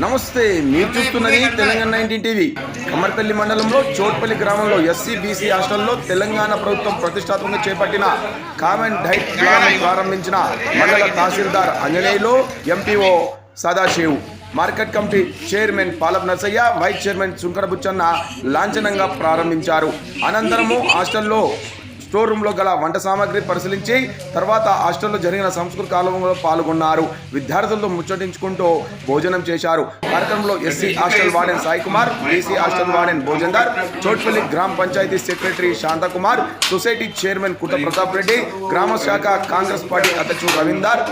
నమస్తే మీరు చూస్తున్నది తెలంగాణ నైన్టీన్ టీవీ. కమర్పల్లి మండలంలో చోట్పల్లి గ్రామంలో ఎస్సీ బీసీ హాస్టల్లో తెలంగాణ ప్రభుత్వం ప్రతిష్టాత్మకంగా చేపట్టిన కామన్ డైట్ ప్లాన్ ప్రారంభించిన mandal tahsildar Anjaneyulu MPO Sadashiv. Market committee chairman Palap Narsaiah vice chairman Sunkara Buchanna లాంఛనంగా ప్రారంభించారు. అనంతరము హాస్టల్లో స్టోర్ రూమ్లో గల వంట సామాగ్రి పరిశీలించి తర్వాత హాస్టల్లో జరిగిన సంస్కృత కాలంలో పాల్గొన్నారు. విద్యార్థులతో ముచ్చటించుకుంటూ భోజనం చేశారు. కార్యక్రమంలో SC hostel warden Sai Kumar BC hostel warden Bhojandar Chotpalli గ్రామ panchayat secretary Shanthakumar society chairman Kuta Pratap Reddy గ్రామ శాఖ కాంగ్రెస్ పార్టీ అధ్యక్షుడు రవీందర్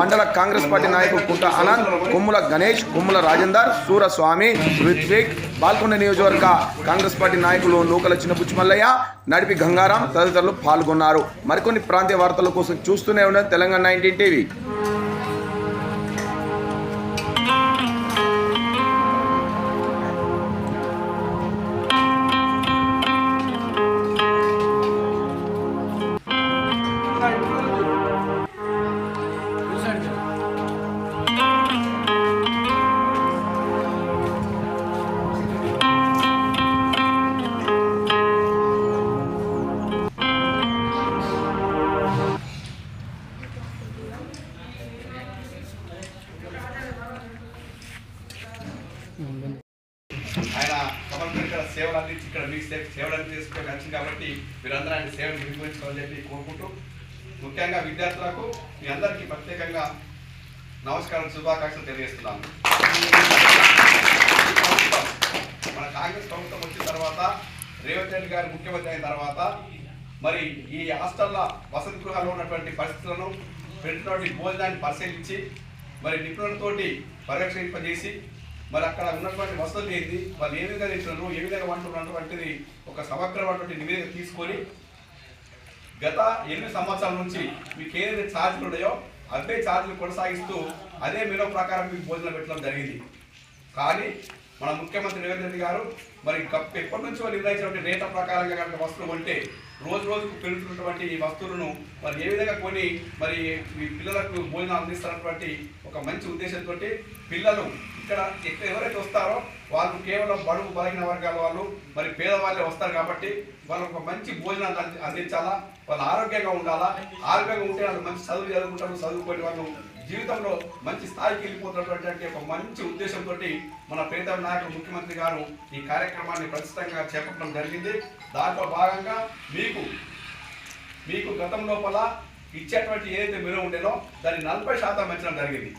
మండల కాంగ్రెస్ పార్టీ నాయకుడు కుట అనంత్ కొమ్ముల గణేష్ కొమ్ముల రాజేందర్ సూరస్వామి రిత్విక్ బాల్కొండ నియోజకవర్గ కాంగ్రెస్ పార్టీ నాయకులు నూకల చిన్నపుచ్చిమల్లయ్య నడిపి గంగారాం తదితరులు పాల్గొన్నారు. మరికొన్ని ప్రాంతీయ వార్తల కోసం చూస్తూనే ఉండండి. Telangana nineteen TV. సేవలు అందించి ఇక్కడ మీకు సేవలు అందించుకొని వచ్చింది కాబట్టి మీరందరూ ఆయన సేవలు వినియోగించుకోవాలని చెప్పి కోరుకుంటూ ముఖ్యంగా విద్యార్థులకు మీ అందరికీ ప్రత్యేకంగా నమస్కారం శుభాకాంక్షలు తెలియజేస్తున్నాను. మన కాంగ్రెస్ ప్రభుత్వం వచ్చిన తర్వాత రేవంత్ రెడ్డి గారు ముఖ్యమంత్రి అయిన తర్వాత మరి ఈ హాస్టల్ల వసతి గృహాల్లో ఉన్నటువంటి పరిస్థితులను పెట్టినటువంటి భోజనాన్ని పరిశీలించి మరి నిపుణులతోటి పర్యవేక్షింపజేసి మరి అక్కడ ఉన్నటువంటి వసతులు ఏంటి వాళ్ళు ఏ విధంగా తింటున్నారు ఏ విధంగా వంటున్నారు వంటిది ఒక సమగ్రమైనటువంటి నివేదిక తీసుకొని గత ఎనిమిది సంవత్సరాల నుంచి మీకు ఏదైతే ఛార్జీలు ఉన్నాయో అవే ఛార్జీలు కొనసాగిస్తూ అదే మెనో ప్రకారం మీకు భోజనం పెట్టడం జరిగింది. కానీ మన ముఖ్యమంత్రి రేవంత్ రెడ్డి గారు మరి ఎప్పటి నుంచో నిర్ణయించినటువంటి రేట్ల ప్రకారంగా కనుక వస్తువులు ఉంటే రోజు రోజుకు పెరుగుతున్నటువంటి ఈ వస్తువులను మరి ఏ విధంగా కొని మరి మీ పిల్లలకు భోజనం అందిస్తున్నటువంటి ఒక మంచి ఉద్దేశంతో పిల్లలు ఇక్కడ ఎక్కడ ఎవరైతే వస్తారో వాళ్ళు కేవలం బడుగు బలహీన వర్గాల వాళ్ళు మరి పేదవాళ్ళే వస్తారు కాబట్టి వాళ్ళకు ఒక మంచి భోజనాన్ని అందించాలా? వాళ్ళు ఆరోగ్యంగా ఉండాలా? ఆరోగ్యంగా ఉంటే వాళ్ళు మంచి చదువు చదువుకుంటారు చదువుకొని వాళ్ళు. జీవితంలో మంచి స్థాయికి వెళ్ళిపోతున్నటువంటి ఒక మంచి ఉద్దేశంతో మన ప్రీతం నాయకుడు ముఖ్యమంత్రి గారు ఈ కార్యక్రమాన్ని ప్రతిష్టంగా చేపట్టడం జరిగింది. దాంట్లో భాగంగా మీకు మీకు గతం లోపల ఇచ్చేటువంటి ఏదైతే మెను ఉండేనో దాన్ని నలభై శాతం పెంచడం జరిగింది.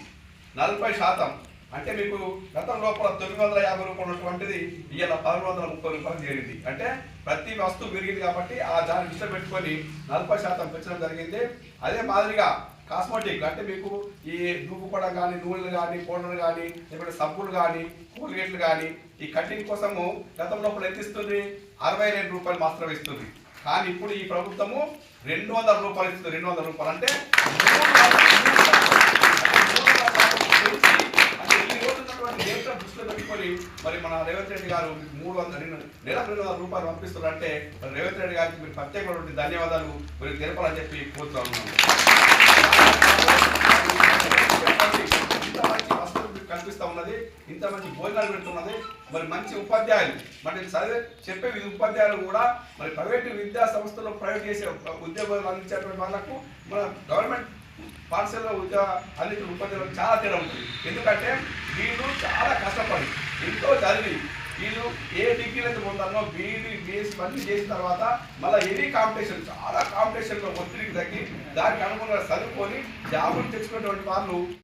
నలభై శాతం. అంటే మీకు గతం లోపల తొమ్మిది వందల యాభై రూపాయలు ఉన్నటువంటిది ఇవాళ పదమూడు వందల ముప్పై రూపాయలు చేరింది అంటే ప్రతి వస్తువు పెరిగింది కాబట్టి ఆ దాన్ని దృష్టిలో పెట్టుకొని నలభై శాతం పెంచడం జరిగింది. అదే మాదిరిగా కాస్మెటిక్ అంటే మీకు ఈ దువ్వు కూడా కానీ నూనెలు కానీ పౌడర్లు కానీ లేకపోతే సబ్బులు కానీ కూల్గేట్లు కానీ ఈ కటింగ్ కోసము గతం లోపల ఎంత ఇస్తుంది? అరవై రెండు రూపాయలు మాత్రమే ఇస్తుంది. కానీ ఇప్పుడు ఈ ప్రభుత్వము రెండు వందల రూపాయలు ఇస్తుంది. రెండు వందల రూపాయలు అంటే దృష్టిలో పెట్టుకొని మరి మన రేవంత్ రెడ్డి గారు మీకు మూడు వందల నెల రెండు వందల రూపాయలు పంపిస్తున్నారంటే మరి రేవంత్ రెడ్డి గారికి మీరు ప్రత్యేకమైనటువంటి ధన్యవాదాలు. మీరు తెలపాలని చెప్పి కోరుతా ఉన్నాను. ఇంత మంచి వస్తువులు మీకు కనిపిస్తూ ఉన్నది. ఇంత మంచి భోజనాలు పెడుతున్నది. మరి మంచి ఉపాధ్యాయులు. మరి చదివే చెప్పే ఉపాధ్యాయులు కూడా మరి ప్రైవేటు విద్యా సంస్థలో ప్రైవేట్ చేసే ఉద్యోగాలు అందించేటువంటి వాళ్ళకు మన గవర్నమెంట్ పాఠశాలలో ఉద్యోగ అందించిన ఉపాధ్యాయులు చాలా తేడా ఉంటుంది. ఎందుకంటే వీళ్ళు చాలా కష్టపడి ఎంతో చదివి వీళ్ళు ఏ డిగ్రీలకు పొందాలో బీఈడి బీఎస్సీ అన్ని చేసిన తర్వాత మళ్ళీ హెవీ కాంపిటీషన్ చాలా కాంపిటీషన్లో ఒత్తిడికి తగ్గి దానికి అనుగుణంగా చదువుకొని జాబులు తెచ్చుకునేటువంటి వాళ్ళు